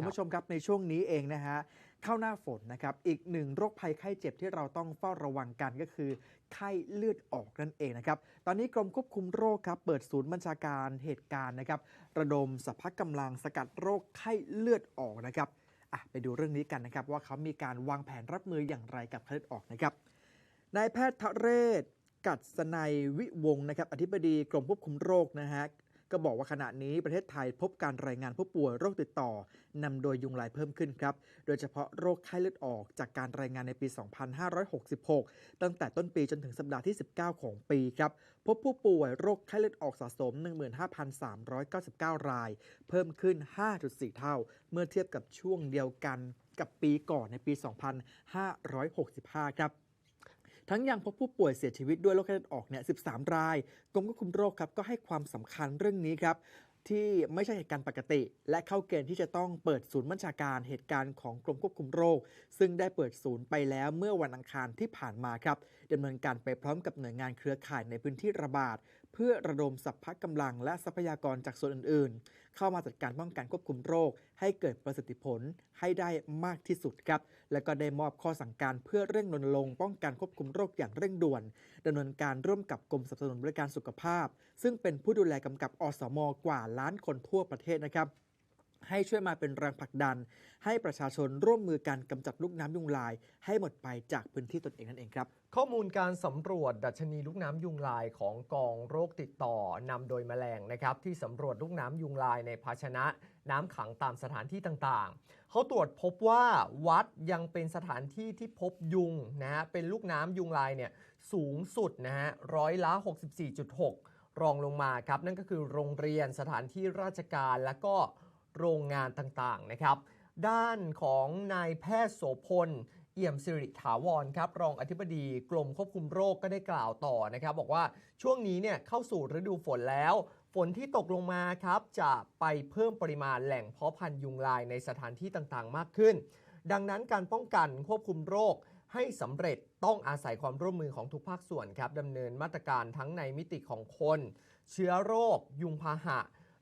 คุณผู้ชมครับในช่วงนี้เองนะฮะเข้าหน้าฝนนะครับอีกหนึ่งโรคภัยไข้เจ็บที่เราต้องเฝ้าระวังกันก็คือ ไข้เลือดออกนั่นเองนะครับตอนนี้กรมควบคุมโรคครับเปิดศูนย์บัญชาการเหตุการณ์นะครับระดมสรรพกำลังสกัดโรคไข้เลือดออกนะครับอะไปดูเรื่องนี้กันนะครับว่าเขามีการวางแผนรับมืออย่างไรกับไข้เลือดออกนะครับนายแพทย์ทะเรศกัดสนัยวิวงนะครับอธิบดีกรมควบคุมโรคนะฮะ ก็บอกว่าขณะนี้ประเทศไทยพบการรายงานผู้ป่วยโรคติดต่อนำโดยยุงลายเพิ่มขึ้นครับ โดยเฉพาะโรคไข้เลือดออกจากการรายงานในปี 2566 ตั้งแต่ต้นปีจนถึงสัปดาห์ที่ 19 ของปีครับ พบผู้ป่วยโรคไข้เลือดออกสะสม 15,399 ราย เพิ่มขึ้น 5.4 เท่า เมื่อเทียบกับช่วงเดียวกันกับปีก่อนในปี 2565 ครับ ทั้งยังพบผู้ป่วยเสียชีวิตด้วยโรคไข้เลือดออกเนี่ย 13 ราย กรมควบคุมโรคครับก็ให้ความสำคัญเรื่องนี้ครับที่ไม่ใช่เหตุการณ์ปกติ และเข้าเกณฑ์ที่จะต้องเปิดศูนย์บัญชาการเหตุการณ์ของกรมควบคุมโรค ซึ่งได้เปิดศูนย์ไปแล้วเมื่อวันอังคารที่ผ่านมาครับดำเนินการไปพร้อมกับหน่วยงานเครือข่ายในพื้นที่ระบาดเพื่อระดมสัพพะกำลังและทรัพยากรจากส่วนอื่นๆ เข้ามาจัดการป้องกันควบคุมโรค ให้เกิดประสิทธิผลให้ได้มากที่สุดครับ และก็ได้มอบข้อสั่งการเพื่อเร่งนนลงป้องกันควบคุมโรคอย่างเร่งด่วนดำเนินการร่วมกับกรมสนับสนุนบริการสุขภาพ ซึ่งเป็นผู้ดูแลกำกับอสม กว่าล้านคนทั่วประเทศนะครับ ให้ช่วยมาเป็นแรงผลักดัน ให้ประชาชนร่วมมือกันกำจัดลูกน้ำยุงลาย ให้หมดไปจากพื้นที่ตนเองนั่นเองครับ ข้อมูลการสำรวจดัชนีลูกน้ำยุงลายของกองโรคติดต่อนำโดยแมลงนะครับที่สำรวจลูกน้ำยุงลายในภาชนะ น้ำขังตามสถานที่ต่างๆ เขาตรวจพบว่าวัดยังเป็นสถานที่ที่พบยุงนะฮะเป็นลูกน้ำยุงลายเนี่ยสูงสุดนะฮะร้อยละ64.6รองลงมาครับ นั่นก็คือโรงเรียนสถานที่ราชการและก็ โรงงานต่างๆนะครับ ด้านของนายแพทย์โสพลเอี่ยมสิริถาวรครับรองอธิบดีกรมควบคุมโรคก็ได้กล่าวต่อนะครับ บอกว่าช่วงนี้เนี่ยเข้าสู่ฤดูฝนแล้ว ฝนที่ตกลงมาครับจะไปเพิ่มปริมาณแหล่งเพาะพันธุ์ยุงลายในสถานที่ต่างๆ มากขึ้น ดังนั้นการป้องกันควบคุมโรคให้สำเร็จต้องอาศัยความร่วมมือของทุกภาคส่วนครับดำเนินมาตรการทั้งในมิติของคน เชื้อโรค ยุงพาหะ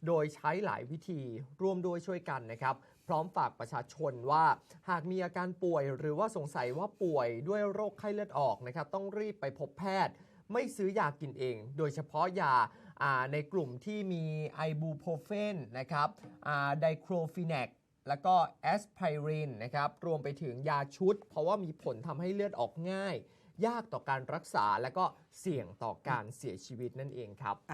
โดยใช้หลายวิธีร่วมด้วยช่วยกันนะครับ พร้อมฝากประชาชนว่าหากมีอาการป่วย หรือว่าสงสัยว่าป่วยด้วยโรคไข้เลือดออกนะครับ ต้องรีบไปพบแพทย์ ไม่ซื้อยากินเอง โดยเฉพาะยาในกลุ่มที่มีไอบูโพรเฟนนะครับไดโครฟินกแล้วก็แอสไพรินนะครับ รวมไปถึงยาชุด เพราะว่ามีผลทำให้เลือดออกง่าย ยากต่อการรักษาและก็เสี่ยงต่อการเสียชีวิตนั่นเองครับ